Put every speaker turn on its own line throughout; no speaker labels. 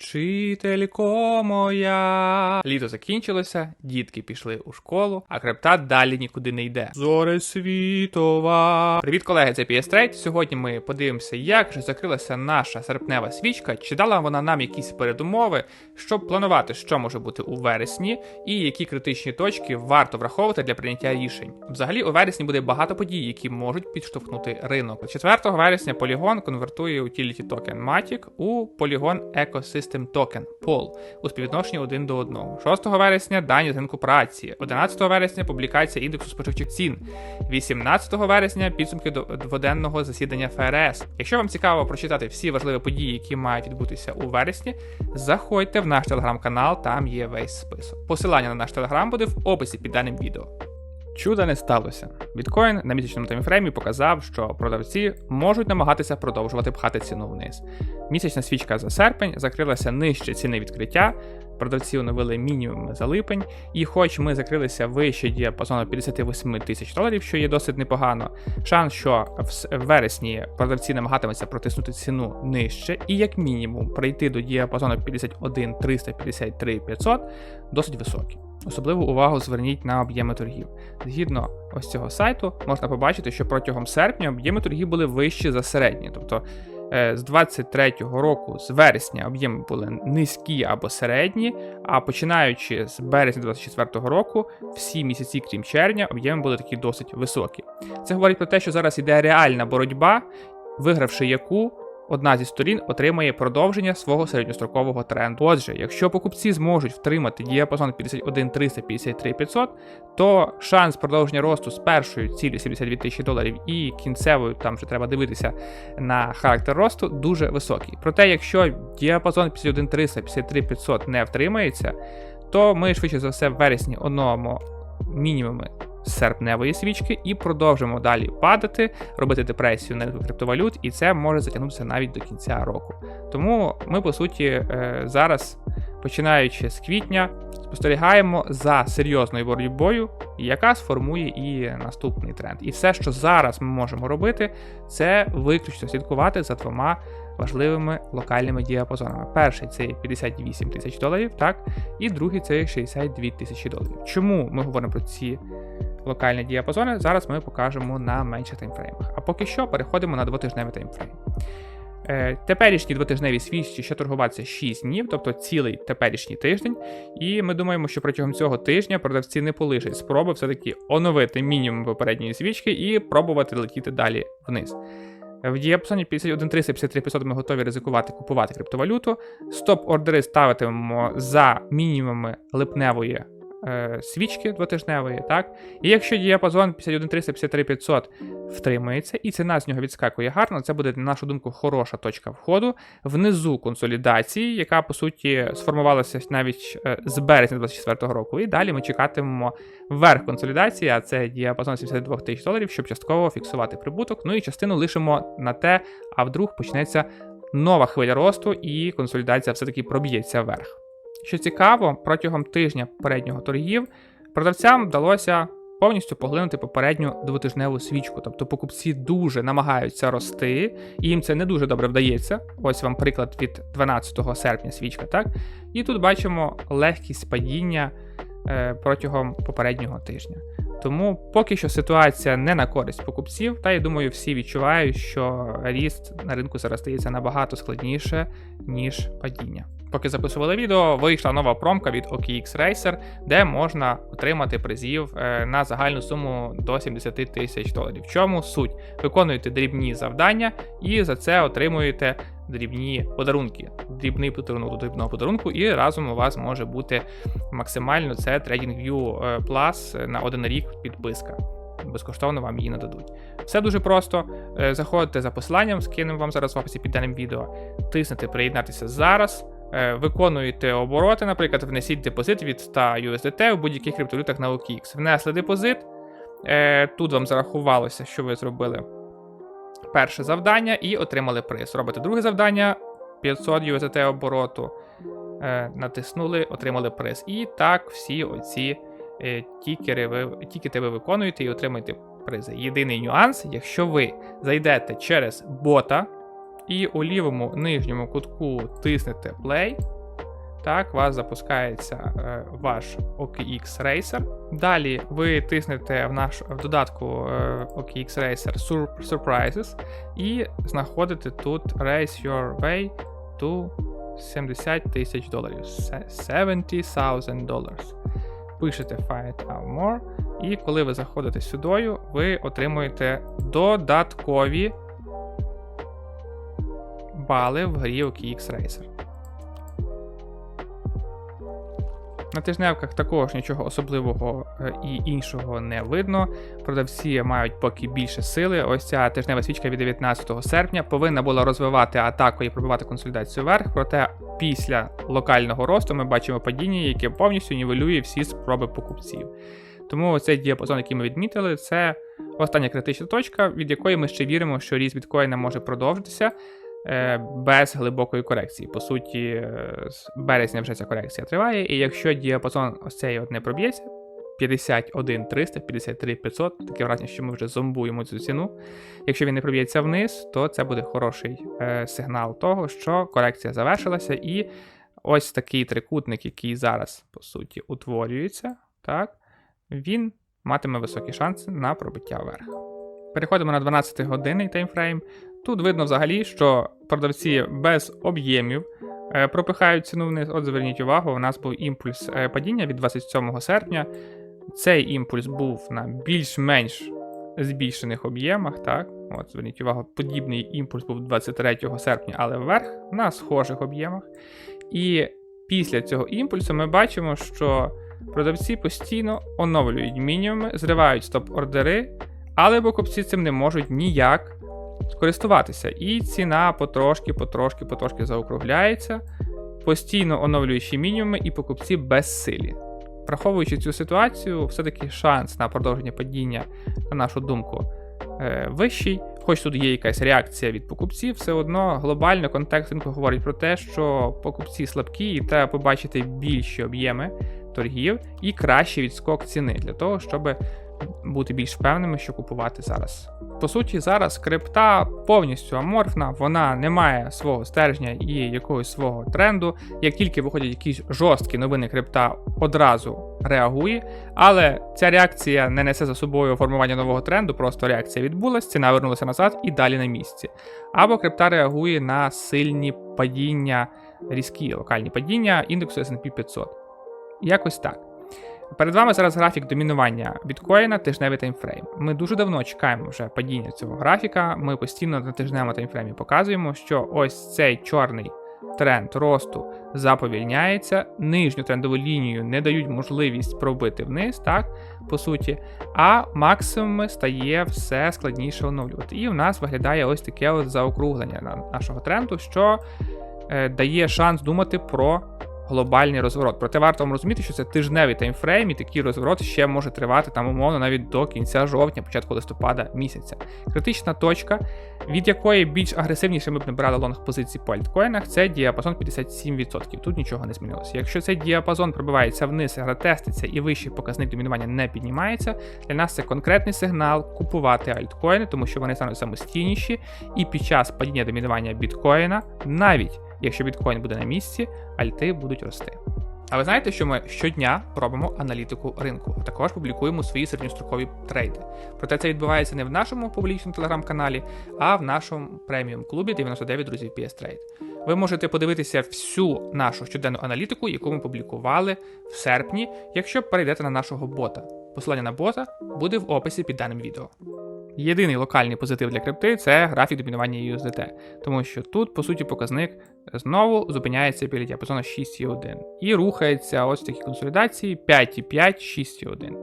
Вчителько моя. Літо закінчилося, дітки пішли у школу, а крипта далі нікуди не йде. Зоре світова. Привіт, колеги, це PS Trade. Сьогодні ми подивимося, як же закрилася наша серпнева свічка, чи дала вона нам якісь передумови, щоб планувати, що може бути у вересні, і які критичні точки варто враховувати для прийняття рішень. Взагалі, у вересні буде багато подій, які можуть підштовхнути ринок. 4 вересня Polygon конвертує utility токен Matic у Polygon Ecosystem Token POL у співвідношенні 1 до 1. 6 вересня дані з ринку праці, 11 вересня публікація індексу споживчих цін, 18 вересня підсумки дводенного засідання ФРС. Якщо вам цікаво прочитати всі важливі події, які мають відбутися у вересні, заходьте в наш телеграм-канал, там є весь список. Посилання на наш телеграм буде в описі під даним відео. Чуда не сталося. Біткоін на місячному таймфреймі показав, що продавці можуть намагатися продовжувати пхати ціну вниз. Місячна свічка за серпень закрилася нижче ціни відкриття. Продавці оновили мінімуми за липень, і хоч ми закрилися вище діапазону 58 тисяч доларів, що є досить непогано, шанс, що в вересні продавці намагатимуться протиснути ціну нижче, і як мінімум прийти до діапазону 51 300 53 500 досить високий. Особливу увагу зверніть на об'єми торгів. Згідно ось цього сайту, можна побачити, що протягом серпня об'єми торгів були вищі за середні. Тобто е, з 23-го року, з вересня, об'єми були низькі або середні, а починаючи з березня 24-го року, всі місяці, крім червня, об'єми були такі досить високі. Це говорить про те, що зараз іде реальна боротьба, вигравши яку одна зі сторін отримає продовження свого середньострокового тренду. Отже, якщо покупці зможуть втримати діапазон 51 300 53 500, то шанс продовження росту з першою цілі 72 тисячі доларів і кінцевою, там вже треба дивитися на характер росту, дуже високий. Проте, якщо діапазон 51 300 53 500 не втримається, то ми швидше за все в вересні оновимо мінімуми серпневої свічки і продовжимо далі падати, робити депресію на криптовалют, і це може затягнутися навіть до кінця року. Тому ми, по суті, е, зараз, починаючи з квітня, спостерігаємо за серйозною боротьбою, яка сформує і наступний тренд. І все, що зараз ми можемо робити, це виключно слідкувати за двома важливими локальними діапазонами. Перший це 58 тисяч доларів, так, і другий це 62 тисячі доларів. Чому ми говоримо про ці локальні діапазони? Зараз ми покажемо на менших таймфреймах. А поки що переходимо на двотижневий таймфрейм. Е, Теперішні двотижневі свічці ще торгуватися 6 днів, тобто цілий теперішній тиждень. І ми думаємо, що протягом цього тижня продавці не полишать спроби все-таки оновити мінімум попередньої свічки і пробувати летіти далі вниз. В діапазоні 51 300 53 500 ми готові ризикувати купувати криптовалюту. Стоп-ордери ставитимемо за мінімуми липневої е, свічки двотижневої, так? І якщо діапазон 51 300 53 500 втримається і ціна з нього відскакує гарно, це буде, на нашу думку, хороша точка входу. Внизу консолідації, яка по суті сформувалася навіть е, з березня 2024 року. І далі ми чекатимемо верх консолідації, а це діапазон 72 тисяч доларів, щоб частково фіксувати прибуток. Ну і частину лишимо на те, а вдруг почнеться нова хвиля росту, і консолідація все-таки проб'ється вверх. Що цікаво, протягом тижня переднього торгів продавцям вдалося повністю поглинути попередню двотижневу свічку. Тобто покупці дуже намагаються рости, і їм це не дуже добре вдається. Ось вам приклад від 12 серпня свічка, так? І тут бачимо легкість падіння е, протягом попереднього тижня. Тому поки що ситуація не на користь покупців, та я думаю, всі відчувають, що ріст на ринку зараз стається набагато складніше, ніж падіння. Поки записували відео, вийшла нова промка від OKX Racer, де можна отримати призів е, на загальну суму до 70 тисяч доларів. В чому суть? Виконуєте дрібні завдання і за це отримуєте дрібні подарунки. Дрібний подарунок до дрібного подарунку, і разом у вас може бути максимально це TradingView е, Plus на один рік підписка. Безкоштовно вам її нададуть. Все дуже просто. Е, Заходите за посиланням, скинемо вам зараз в описі під даним відео, тиснете приєднатися зараз. е, Виконуєте обороти, наприклад, внесіть депозит від 100 USDT в будь-яких криптовалютах на OKX. Внесли депозит. Тут вам зарахувалося, що ви зробили перше завдання і отримали приз. Робите друге завдання 500 USDT обороту. Е, Натиснули, отримали приз. І так всі оці е, тікери ви, тікети ви виконуєте і отримуєте призи. Єдиний нюанс, якщо ви зайдете через бота і у лівому нижньому кутку тиснете Play. Так, у вас запускається е, ваш OKX Racer. Далі ви тиснете в наш в додатку е, OKX Racer Sur- Surprises і знаходите тут Race Your Way to 70 тисяч доларів. Се- 70,000 dollars. Пишете Find Out More, і коли ви заходите сюди, ви отримуєте додаткові бали в грі OKX Racer. На тижневках також нічого особливого е, і іншого не видно. Продавці мають поки більше сили. Ось ця тижнева свічка від 19 серпня повинна була розвивати атаку і пробивати консолідацію вверх. Проте після локального росту ми бачимо падіння, яке повністю нівелює всі спроби покупців. Тому цей діапазон, який ми відмітили, це остання критична точка, від якої ми ще віримо, що ріст біткоїна може продовжитися без глибокої корекції. По суті, е, з березня вже ця корекція триває, і якщо діапазон ось цей от не проб'ється, 51 300, 53 500, таке враження, що ми вже зомбуємо цю ціну. Якщо він не проб'ється вниз, то це буде хороший е, сигнал того, що корекція завершилася, і ось такий трикутник, який зараз, по суті, утворюється, так, він матиме високі шанси на пробиття вверх. Переходимо на 12 годинний таймфрейм. Тут видно взагалі, що продавці без об'ємів е, пропихають ціну вниз. От зверніть увагу, у нас був імпульс е, падіння від 27 серпня. Цей імпульс був на більш-менш збільшених об'ємах. так? От, зверніть увагу, подібний імпульс був 23 серпня, але вверх на схожих об'ємах. І після цього імпульсу ми бачимо, що продавці постійно оновлюють мінімуми, зривають стоп-ордери, але покупці цим не можуть ніяк скористуватися. І ціна потрошки, потрошки, потрошки заокругляється, постійно оновлюючи мінімуми і покупці безсилі. Враховуючи цю ситуацію, все-таки шанс на продовження падіння, на нашу думку, е, вищий. Хоч тут є якась реакція від покупців, все одно глобально контекст ринку говорить про те, що покупці слабкі, і треба побачити більші об'єми торгів і кращий відскок ціни для того, щоб бути більш впевненими, що купувати зараз. По суті, зараз крипта повністю аморфна, вона не має свого стержня і якогось свого тренду. Як тільки виходять якісь жорсткі новини крипта, одразу реагує. Але ця реакція не несе за собою формування нового тренду, просто реакція відбулася, ціна вернулася назад і далі на місці. Або крипта реагує на сильні падіння, різкі локальні падіння індексу SP 500. Якось так. Перед вами зараз графік домінування біткоїна, тижневий таймфрейм. Ми дуже давно чекаємо вже падіння цього графіка. Ми постійно на тижневому таймфреймі показуємо, що ось цей чорний тренд росту заповільняється, нижню трендову лінію не дають можливість пробити вниз, так, по суті, а максимуми стає все складніше оновлювати. І в нас виглядає ось таке от заокруглення нашого тренду, що е, дає шанс думати про глобальний розворот. Проте варто вам розуміти, що це тижневий таймфрейм, і такий розворот ще може тривати там умовно навіть до кінця жовтня, початку листопада місяця. Критична точка, від якої більш агресивніше ми б набирали лонг позиції по альткоїнах, це діапазон 57%. Тут нічого не змінилося. Якщо цей діапазон пробивається вниз, ретеститься і вищий показник домінування не піднімається, для нас це конкретний сигнал купувати альткоїни, тому що вони стануть самостійніші, і під час падіння домінування біткоїна навіть Якщо біткоін буде на місці, альти будуть рости. А ви знаєте, що ми щодня робимо аналітику ринку, а також публікуємо свої середньострокові трейди. Проте це відбувається не в нашому публічному телеграм-каналі, а в нашому преміум клубі 99 друзів PS Trade. Ви можете подивитися всю нашу щоденну аналітику, яку ми публікували в серпні, якщо перейдете на нашого бота. Посилання на бота буде в описі під даним відео. Єдиний локальний позитив для крипти це графік домінування USDT, тому що тут, по суті, показник знову зупиняється біля діапазону 6,1 і рухається ось в такій консолідації 5,5, 6,1.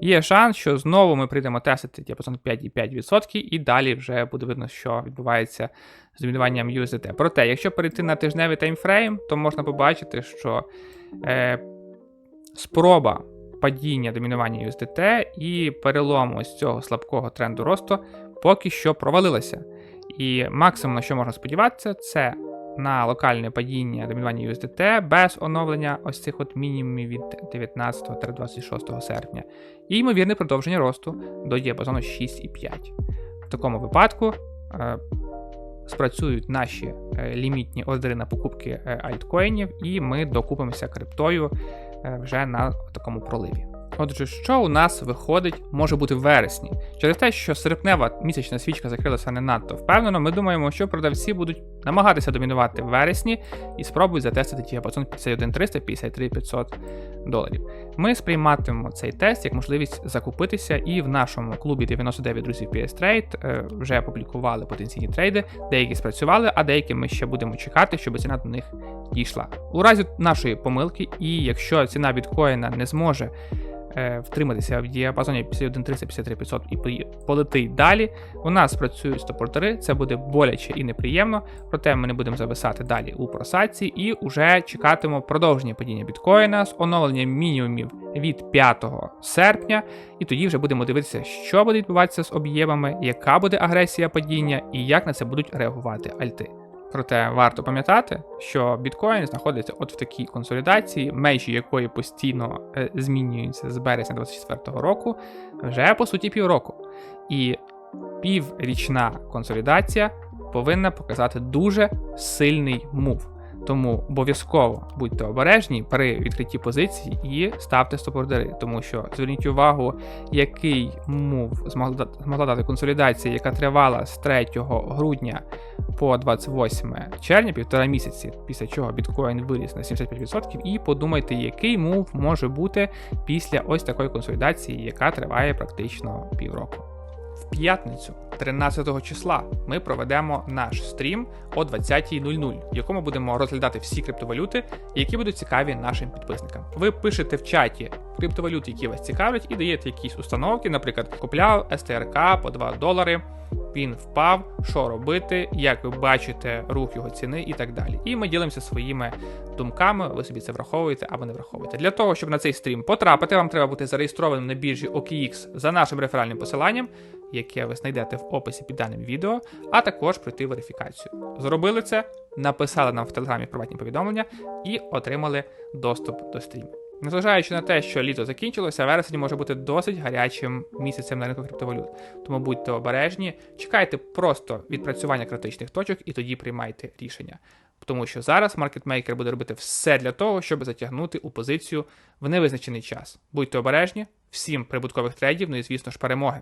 Є шанс, що знову ми прийдемо тестити діапазон 5,5% і далі вже буде видно, що відбувається з домінуванням USDT. Проте, якщо перейти на тижневий таймфрейм, то можна побачити, що е, спроба падіння домінування USDT і перелому з цього слабкого тренду росту поки що провалилася. І максимум, на що можна сподіватися, це на локальне падіння домінування USDT без оновлення ось цих от мінімумів від 19 та 26 серпня. І ймовірне продовження росту до діапазону 6,5. В такому випадку. Е, спрацюють наші е, лімітні ордери на покупки е, альткоїнів, і ми докупимося криптою вже на такому проливі. Отже, що у нас виходить, може бути в вересні. Через те, що серпнева місячна свічка закрилася не надто впевнено, ми думаємо, що продавці будуть намагатися домінувати в вересні і спробують затестити діапазон 51300 53500 доларів. Ми сприйматимемо цей тест як можливість закупитися, і в нашому клубі 99 друзів PS Trade е, вже опублікували потенційні трейди. Деякі спрацювали, а деякі ми ще будемо чекати, щоб ціна до них дійшла. У разі нашої помилки, і якщо ціна біткоїна не зможе е, втриматися в діапазоні 51-353 і полетить далі. У нас працюють стопортери, це буде боляче і неприємно, проте ми не будемо зависати далі у просадці і вже чекатимемо продовження падіння біткоїна з оновленням мінімумів від 5 серпня, і тоді вже будемо дивитися, що буде відбуватися з об'ємами, яка буде агресія падіння і як на це будуть реагувати альти. Проте варто пам'ятати, що біткоін знаходиться от в такій консолідації, межі якої постійно е, змінюються з березня 2024 року, вже по суті півроку. І піврічна консолідація повинна показати дуже сильний мув. Тому обов'язково будьте обережні при відкритті позицій і ставте стоп-ордери, тому що зверніть увагу, який мув змогла дати консолідація, яка тривала з 3 грудня по 28 червня, півтора місяці, після чого біткоін виріс на 75%, і подумайте, який мув може бути після ось такої консолідації, яка триває практично півроку. В п'ятницю, 13 числа, ми проведемо наш стрім о 20.00, в якому будемо розглядати всі криптовалюти, які будуть цікаві нашим підписникам. Ви пишете в чаті криптовалюти, які вас цікавлять, і даєте якісь установки, наприклад, купляв СТРК по 2 долари. Він впав, що робити, як ви бачите рух його ціни і так далі. І ми ділимося своїми думками, ви собі це враховуєте або не враховуєте. Для того, щоб на цей стрім потрапити, вам треба бути зареєстрованим на біржі OKX за нашим реферальним посиланням, яке ви знайдете в описі під даним відео, а також пройти верифікацію. Зробили це, написали нам в телеграмі приватні повідомлення і отримали доступ до стріму. Незважаючи на те, що літо закінчилося, вересень може бути досить гарячим місяцем на ринку криптовалют. Тому будьте обережні, чекайте просто відпрацювання критичних точок і тоді приймайте рішення. Тому що зараз маркетмейкер буде робити все для того, щоб затягнути у позицію в невизначений час. Будьте обережні, всім прибуткових трейдів, ну і звісно ж перемоги.